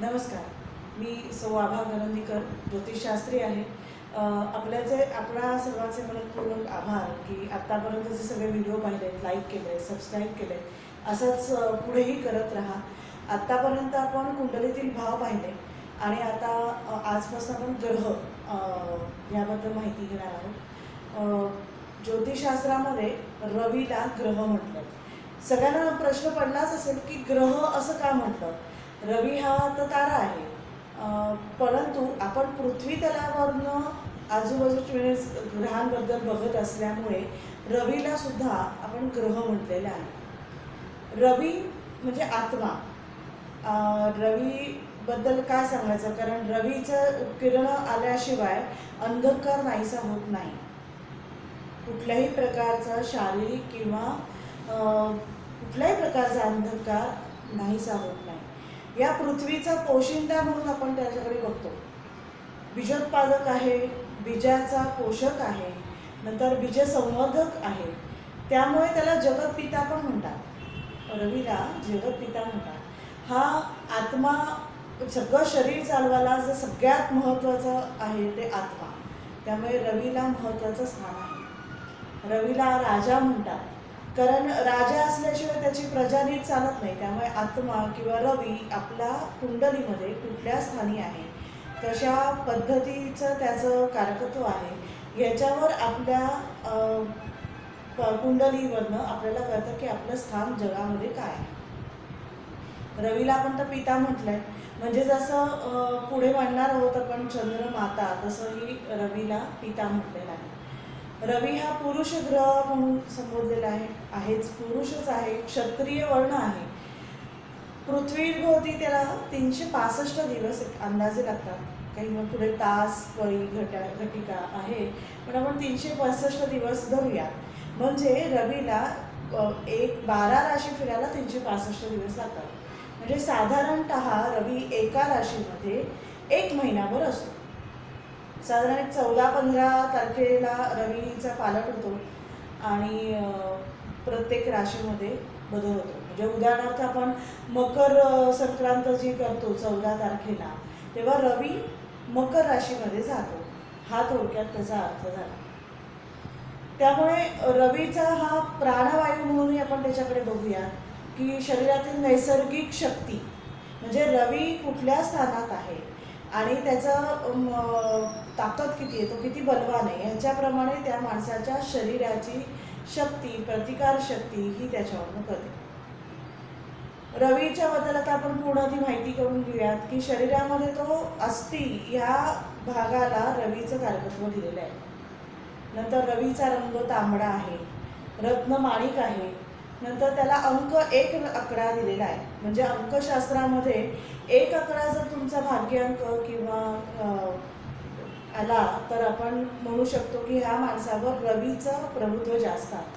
नमस्कार. मी सौ आभा गरंदीकर ज्योतिषशास्त्री आहे. आपल्याचे आपला सर्वांचे मनपूर्वक आभार की आत्तापर्यंत जे सगळे व्हिडिओ पाहिले लाईक केले सबस्क्राईब केले असंच पुढेही करत राहा. आत्तापर्यंत आपण कुंडलीतील भाव पाहिले आणि आता आजपासून आपण ग्रह याबद्दल माहिती घेणार आहोत. ज्योतिषशास्त्रामध्ये रवीला ग्रह म्हटलं सगळ्यांना प्रश्न पडलाच असेल की ग्रह असं का म्हटलं? रवी हा तर तारा आहे. परंतु आपण पृथ्वी तलावरनं आजूबाजूच्या वेळेस ग्रहांबद्दल बघत असल्यामुळे रवीला सुद्धा आपण ग्रह म्हटलेला आहे. रवी म्हणजे आत्मा. रवीबद्दल काय सांगायचं? कारण रवीचं किरण आल्याशिवाय अंधकार नाहीसा होत नाही. कुठल्याही प्रकारचा शारीरिक किंवा कुठल्याही प्रकारचा अंधकार नाहीसा होत नाही. या पृथ्वीचा पोशिंदा म्हणून आपण त्याच्याकडे बघतो. बीजोत्पादक आहे बीजाचा पोषक आहे नंतर बीज संवर्धक आहे. त्यामुळे त्याला जगतपिता पण म्हणतात. रवीला जगतपिता म्हणतात. हा आत्मा सगळं शरीर चालवायला जे सगळ्यात महत्त्वाचं आहे ते आत्मा. त्यामुळे रवीला महत्त्वाचं स्थान आहे. रवीला राजा म्हणतात. कारण राजा असल्याशिवाय त्याची प्रजा नीट चालत नाही. त्यामुळे आत्मा किंवा रवी आपला कुंडलीमध्ये कुठल्या स्थानी आहे? कशा पद्धतीचं त्याचं कारकत्व आहे? याच्यावर आपल्या कुंडलीवरनं आपल्याला कळतं की आपलं स्थान जगामध्ये काय आहे. रवीला आपण तर पिता म्हटलंय. म्हणजे जसं पुढे मांडणार आहोत आपण चंद्र माता तसंही रवीला पिता म्हटलेलं आहे. रवी हा पुरुष ग्रह म्हणून संबोधलेला आहे आहेच पुरुषच आहे क्षत्रिय वर्ण आहे. पृथ्वीभोवती त्याला तीनशे पासष्ट दिवस एक अंदाजे लागतात. काही मग पुढे तास पळी घटा घटिका आहे पण आपण तीनशे पासष्ट दिवस धरूया म्हणजे रवीला एक बारा राशी फिरायला तीनशे पासष्ट दिवस लागतात. म्हणजे साधारणत रवी एका राशीमध्ये एक महिनाभर असतो. साधारण एक चौदा पंधरा तारखेला रवीचा पालट होतो आणि प्रत्येक राशीमध्ये बदल होतो. म्हणजे उदाहरणार्थ आपण मकर संक्रांत जी करतो चौदा तारखेला तेव्हा रवी मकर राशीमध्ये जातो. हा थोडक्यात त्याचा अर्थ झाला. त्यामुळे रवीचा हा प्राणवायू म्हणूनही आपण त्याच्याकडे बघूया की शरीरातील नैसर्गिक शक्ती म्हणजे रवी कुठल्या स्थानात आहे? आणि त्याचं ताकद किती आहे तो किती बलवान आहे ह्याच्याप्रमाणे त्या माणसाच्या शरीराची शक्ती प्रतिकार शक्ती ही त्याच्यावरनं कळते. रवीच्या बद्दल आता आपण पूर्ण ती माहिती करून घेऊयात की शरीरामध्ये तो अस्थि ह्या भागाला रवीचं कारकत्व दिलेलं आहे. नंतर रवीचा रंग तांबडा आहे रत्न माणिक आहे नंतर त्याला अंक एक आकडा दिलेला आहे. म्हणजे अंकशास्त्रामध्ये एक आकडा जर तुमचा भाग्यांक किंवा आला तर आपण म्हणू शकतो की ह्या माणसावर रवीचं प्रभुत्व जास्त आहे.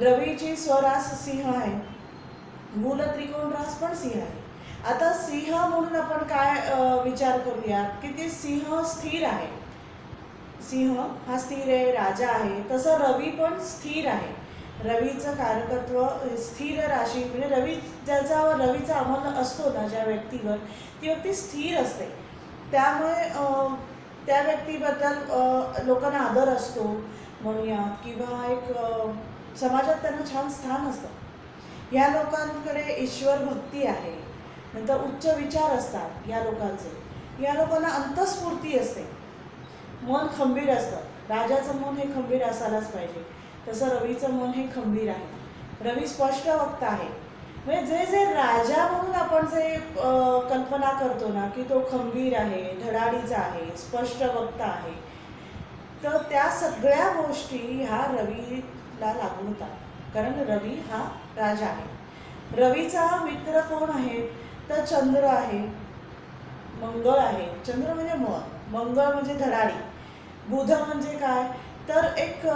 रवीची स्वरास सिंह आहे. मूल त्रिकोण रास पण सिंह आहे. आता सिंह म्हणून आपण काय विचार करूयात? की ते सिंह स्थिर आहे. सिंह हा स्थिर आहे राजा आहे. तसं रवी पण स्थिर आहे. रवीचं कारकत्व स्थिर राशी म्हणजे रवी ज्याचा रवीचा अमल असतो ना ज्या व्यक्तीवर ती व्यक्ती स्थिर असते. त्यामुळे त्या व्यक्तीबद्दल लोकांना आदर असतो म्हणूयात किंवा एक समाजात त्यांना छान स्थान असतं. या लोकांकडे ईश्वर भक्ती आहे. नंतर उच्च विचार असतात या लोकांचे. या लोकांना अंतस्फूर्ती असते. मन खंबीर असतं. राजाचं मन हे खंबीर असायलाच पाहिजे. तसं रवीचं मन हे खंबीर आहे. रवी स्पष्ट वक्ता आहे. म्हणजे जे जे राजा म्हणून आपण जे कल्पना करतो ना की तो खंबीर आहे धडाडीचा आहे स्पष्ट वक्ता आहे तर त्या सगळ्या गोष्टी ह्या रवीला लागू होतात. कारण रवी हा राजा आहे. रवीचा मित्र कोण आहे? तर चंद्र आहे. मंगळ आहे. चंद्र म्हणजे मन मंगळ म्हणजे धडाडी. बुध म्हणजे काय? तर एक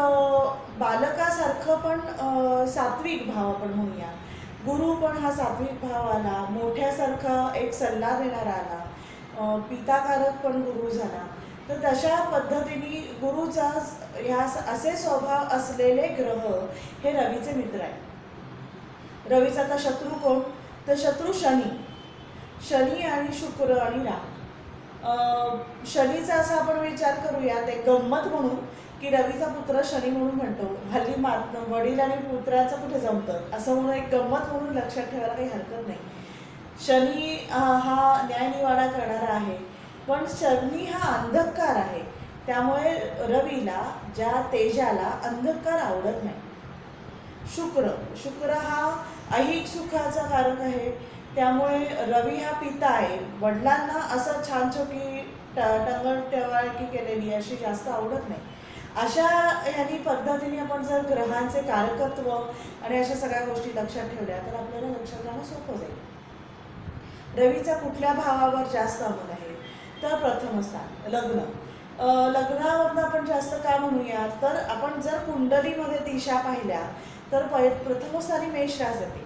बालकासारखं पण सात्विक भाव आपण म्हणूया. गुरु पण हा सात्विक भाव आला मोठ्यासारखा एक सल्ला देणारा आला पिताकारक पण गुरु झाला. तर तशा पद्धतीने गुरुचा ह्या असे स्वभाव असलेले ग्रह हे रवीचे मित्र आहेत. रवीचा आता शत्रू कोण? तर शत्रू शनी. शनी आणि शुक्र आणि राम. शनीचा असा आपण विचार करूयात एक गंमत म्हणून. की रवीचा पुत्र शनी म्हणून म्हणतो हल्ली मात वडील आणि पुत्राचं कुठे जमतं? असं म्हणून एक गंमत म्हणून लक्षात ठेवायला काही हरकत नाही. शनी हा न्यायनिवाडा करणारा आहे पण शनी हा अंधकार आहे. त्यामुळे रवीला ज्या तेजाला अंधकार आवडत नाही. शुक्र शुक्र हा अहिक सुखाचा कारक आहे. त्यामुळे रवी हा पिता आहे. वडिलांना असं छान छोटी टंगण टवाळकी केलेली अशी जास्त आवडत नाही. अशा ह्यानी पद्धतीने आपण जर ग्रहांचे कारकत्व आणि अशा सगळ्या गोष्टी लक्षात ठेवल्या तर आपल्याला लक्षात राहणं सोपं जाईल. रवीचा कुठल्या भावावर जास्त अमल आहे? तर प्रथम स्थान लग्न. लग्नावरनं आपण जास्त का म्हणूया तर आपण जर कुंडलीमध्ये दिशा पाहिल्या तर पै प्रथम स्थानी मेष रास येते.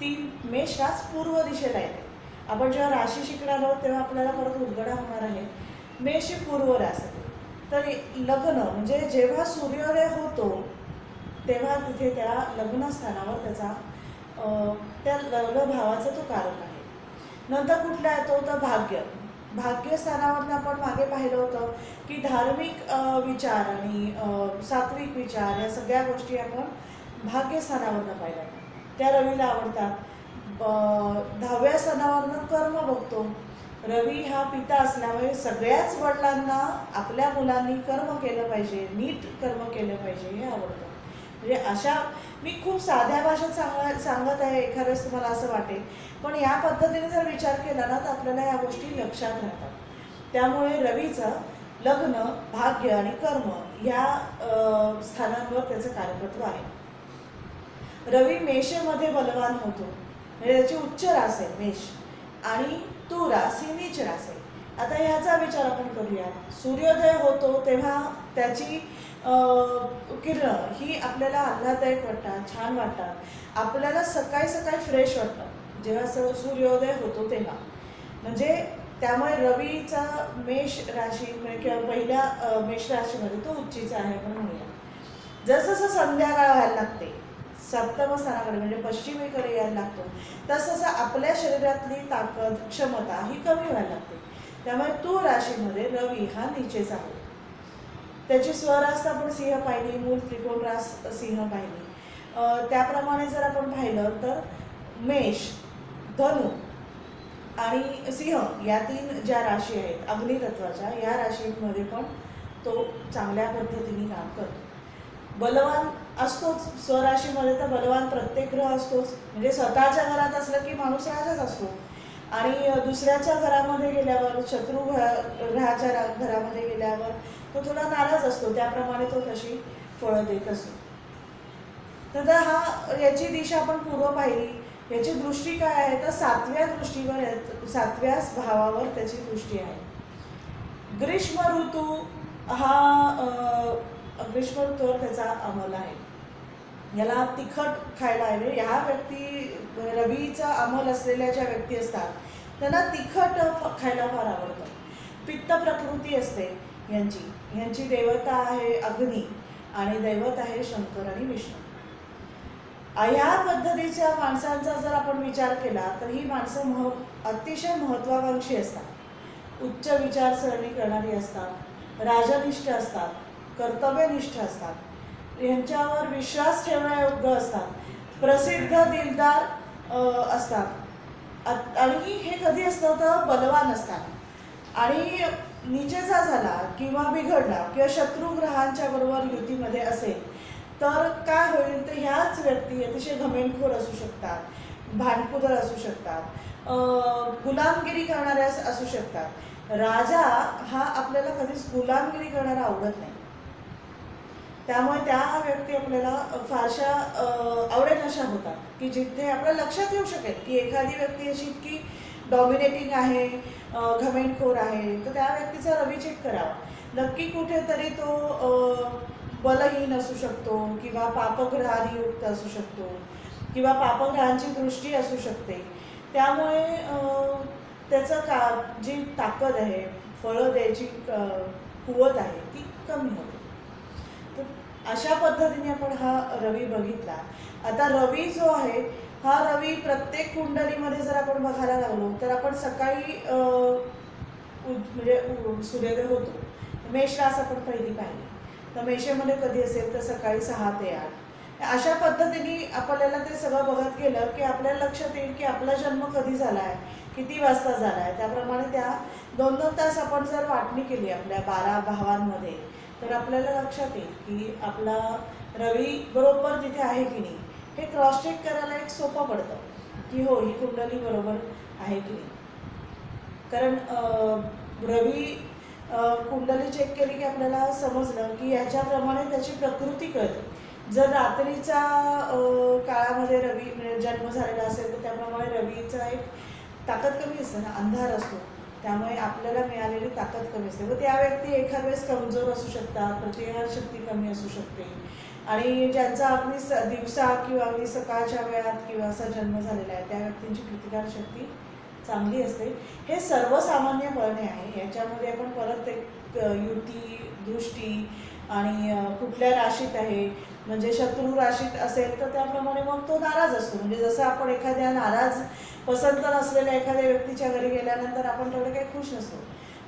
ती मेष रास पूर्व दिशेला येते. आपण जेव्हा राशी शिकणार आहोत तेव्हा आपल्याला परत उलगडा होणार आहे. मेष ही पूर्व रास येते. तर लग्न म्हणजे जेव्हा सूर्योदय होतो तेव्हा तिथे त्या लग्नस्थानावर त्याचा त्या लग्नभावाचा तो कारक आहे. नंतर कुठला येतो तर भाग्य. भाग्यस्थानावरनं आपण मागे पाहिलं होतं की धार्मिक विचार आणि सात्विक विचार या सगळ्या गोष्टी आपण भाग्यस्थानावरनं पाहिल्या. त्या रवीला आवडतात. ब- दहाव्या स्थानावरनं कर्म बघतो. रवी हा पिता असल्यामुळे सगळ्याच वडिलांना आपल्या मुलांनी कर्म केलं पाहिजे नीट कर्म केलं पाहिजे हे आवडतं. म्हणजे अशा मी खूप साध्या भाषेत सांगा सांगत आहे एखाद्यास तुम्हाला असं वाटेल. पण या पद्धतीने जर विचार केला ना तर आपल्याला या गोष्टी लक्षात राहतात. त्यामुळे रवीचं लग्न भाग्य आणि कर्म या स्थानांवर त्याचं कार्यकत्व आहे. रवी मेषमध्ये बलवान होतो. म्हणजे त्याची उच्च रास आहे मेष. आणि तू रास ही नीच रास आहे आता ह्याचा विचार आपण करूया. सूर्योदय होतो तेव्हा त्याची किरण किरणं ही आपल्याला आल्हाददायक वाटतात छान वाटतात. आपल्याला सकाळी सकाळी फ्रेश वाटतं. जेव्हा स- सूर्योदय होतो तेव्हा. म्हणजे त्यामुळे रवीचा मेष राशी म्हणजे किंवा पहिल्या मेष राशीमध्ये तो उच्चीचा आहे पण म्हणूया. जसं संध्याकाळ व्हायला लागते सप्तम स्थानाकडे म्हणजे पश्चिमेकडे यायला लागतो. तसं आपल्या शरीरातली ताकद क्षमता ही कमी व्हायला लागते. त्यामुळे तू राशीमध्ये रवी हा निचेच आहे. त्याची स्वरास आपण सिंह पाहिली मूल त्रिकोण रास सिंह पाहिली. त्याप्रमाणे जर आपण पाहिलं तर मेष धनु आणि सिंह या तीन ज्या राशी आहेत अग्नितत्वाच्या या राशीमध्ये पण तो चांगल्या पद्धतीने काम करतो. बलवान असतोच. स्वराशीमध्ये तर बलवान प्रत्येक ग्रह असतोच. म्हणजे स्वतःच्या घरात असलं की माणूस राजाच असतो. आणि दुसऱ्याच्या घरामध्ये गेल्यावर शत्रू घरा- ग्रहाच्या घरामध्ये गेल्यावर तो थोडा नाराज असतो. त्याप्रमाणे तो तशी फळं देत असतो. तर हा याची दिशा आपण पूर्व पाहिली. याची दृष्टी काय आहे? तर सातव्या दृष्टीवर सातव्या भावावर त्याची दृष्टी आहे. ग्रीष्म ऋतू हा ग्रीष्म ऋतूवर त्याचा अंमल आहे. याला तिखट खायला आहे. म्हणजे ह्या व्यक्ती रवीचा अमल असलेल्या ज्या व्यक्ती असतात त्यांना तिखट खायला फार आवडतं. पित्त प्रकृती असते यांची. यांची देवता आहे अग्नी आणि दैवत आहे शंकर आणि विष्णू. ह्या पद्धतीच्या माणसांचा जर आपण विचार केला तर ही माणसं मह अतिशय महत्वाकांक्षी असतात. उच्च विचारसरणी करणारी असतात राजनिष्ठ असतात कर्तव्यनिष्ठ असतात. यांच्यावर विश्वास ठेवण्यायोग्य असतात. प्रसिद्ध दिलदार असतात. आ- आणि हे कधी असतं तर बलवान असतात. आणि निचेचा झाला किंवा बिघडला किंवा शत्रू ग्रहांच्या बरोबर युतीमध्ये असेल तर काय होईल तर ह्याच व्यक्ती अतिशय घमेंडखोर असू शकतात भांडकुदळ असू शकतात गुलामगिरी करणाऱ्या असू शकतात. राजा हा आपल्याला कधीच गुलामगिरी करणारा आवडत नाही. त्यामुळे त्या व्यक्ती आपल्याला फारशा आवडेल आवडेनाशा होतात की जिथे आपल्याला लक्षात येऊ शकेल की एखादी व्यक्ती अशी इतकी डॉमिनेटिंग आहे घमेंटखोर आहे तर त्या व्यक्तीचा रवी चेक करावा. नक्की कुठेतरी तो बलहीन असू शकतो किंवा पापग्रहानियुक्त असू शकतो किंवा पापग्रहांची दृष्टी असू शकते. त्यामुळे त्याचं का जी ताकद आहे फळं द्यायची कुवत आहे ती कमी होते. अशा पद्धतीने आपण हा रवी बघितला. आता रवी जो आहे हा रवी प्रत्येक कुंडलीमध्ये जर आपण बघायला लागलो तर आपण सकाळी म्हणजे सूर्योदय होतो. मेष रास आपण पहिली पाहिली. तर मेषेमध्ये कधी असेल तर सकाळी सहा ते आठ. अशा पद्धतीने आपल्याला ते सगळं बघत गेलं की आपल्याला लक्षात येईल की आपला जन्म कधी झाला आहे किती वाजता झाला आहे त्याप्रमाणे त्या दोन दोन तास आपण जर वाटणी केली आपल्या बारा भावांमध्ये तर आपल्याला लक्षात येईल की आपला रवी बरोबर तिथे आहे की नाही हे क्रॉस चेक करायला एक सोपं पडतं की हो ही कुंडली बरोबर आहे की नाही. कारण रवी कुंडली चेक केली की आपल्याला समजलं की ह्याच्याप्रमाणे त्याची प्रकृती कळते. जर रात्रीच्या काळामध्ये रवी म्हणजे जन्म झालेला असेल तर त्याप्रमाणे रवीचा एक ताकद कमी असते ना अंधार असतो. त्यामुळे आपल्याला मिळालेली ताकद कमी असते. व त्या व्यक्ती एखाद वेळेस कमजोर असू शकतात प्रतिकारशक्ती कमी असू शकते. आणि ज्यांचा अगदी स दिवसा किंवा अगदी सकाळच्या वेळात किंवा असा जन्म झालेला आहे त्या व्यक्तींची प्रतिकारशक्ती चांगली असते. हे सर्वसामान्यपणे आहे. याच्यामध्ये आपण परत एक युती दृष्टी आणि कुठल्या राशीत आहे? म्हणजे शत्रू राशीत असेल तर त्याप्रमाणे मग तो नाराज असतो. म्हणजे जसं आपण एखाद्या नाराज पसंत नसलेल्या एखाद्या व्यक्तीच्या घरी गेल्यानंतर आपण तेवढे काही खुश नसतो.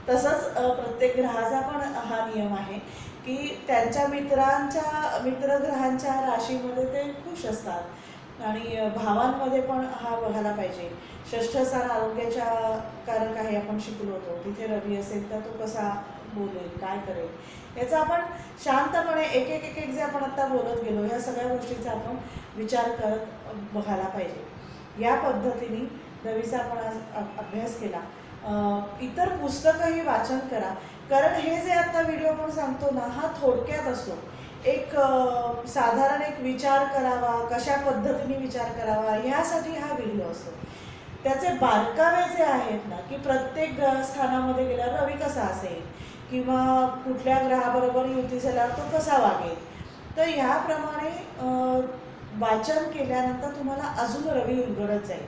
तसंच प्रत्येक ग्रहाचा पण हा नियम आहे की त्यांच्या मित्रांच्या मित्रग्रहांच्या राशीमध्ये ते खुश असतात. आणि भावांमध्ये पण हा बघायला पाहिजे. षष्ठ स्थान आरोग्याच्या कारक आहे आपण शिकलो होतो. तिथे रवी असेल तर तो कसा बोलेल काय करेल? याचा आपण शांतपणे एक एक एक एक जे आपण आता बोलत गेलो ह्या सगळ्या गोष्टींचा आपण विचार करत बघायला पाहिजे. या पद्धतीने रवीचा आपण आज अभ्यास केला. इतर पुस्तकंही वाचन करा. कारण हे जे आता व्हिडिओ आपण सांगतो ना हा थोडक्यात असतो. एक साधारण एक विचार करावा कशा पद्धतीने विचार करावा ह्यासाठी हा व्हिडिओ असतो. त्याचे बारकावे जे आहेत ना की प्रत्येक ग्रहस्थानामध्ये गेल्यावर रवी कसा असेल? किंवा कुठल्या ग्रहाबरोबर युती झाल्यावर तो कसा वागेल? तर ह्याप्रमाणे वाचन केल्यानंतर तुम्हाला अजून रवी उलगडत जाईल.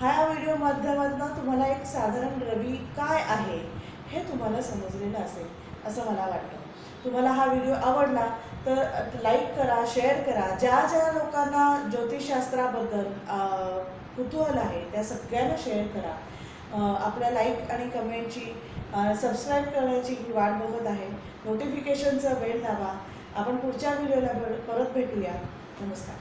हा व्हिडिओ माध्यमातून तुम्हाला एक साधारण रवी काय आहे हे तुम्हाला समजलेलं असेल असं मला वाटतं. तुम्हाला हा व्हिडिओ आवडला तर लाईक करा शेअर करा. ज्या ज्या लोकांना ज्योतिषशास्त्राबद्दल कुतूहल आहे त्या सगळ्यांना शेअर करा. आपल्या लाईक आणि कमेंटची सबस्क्राईब करण्याची ही वाट बघत आहे. नोटिफिकेशनचा वेळ दाबा. आपण पुढच्या व्हिडिओला परत भेटूया. नमस्कार.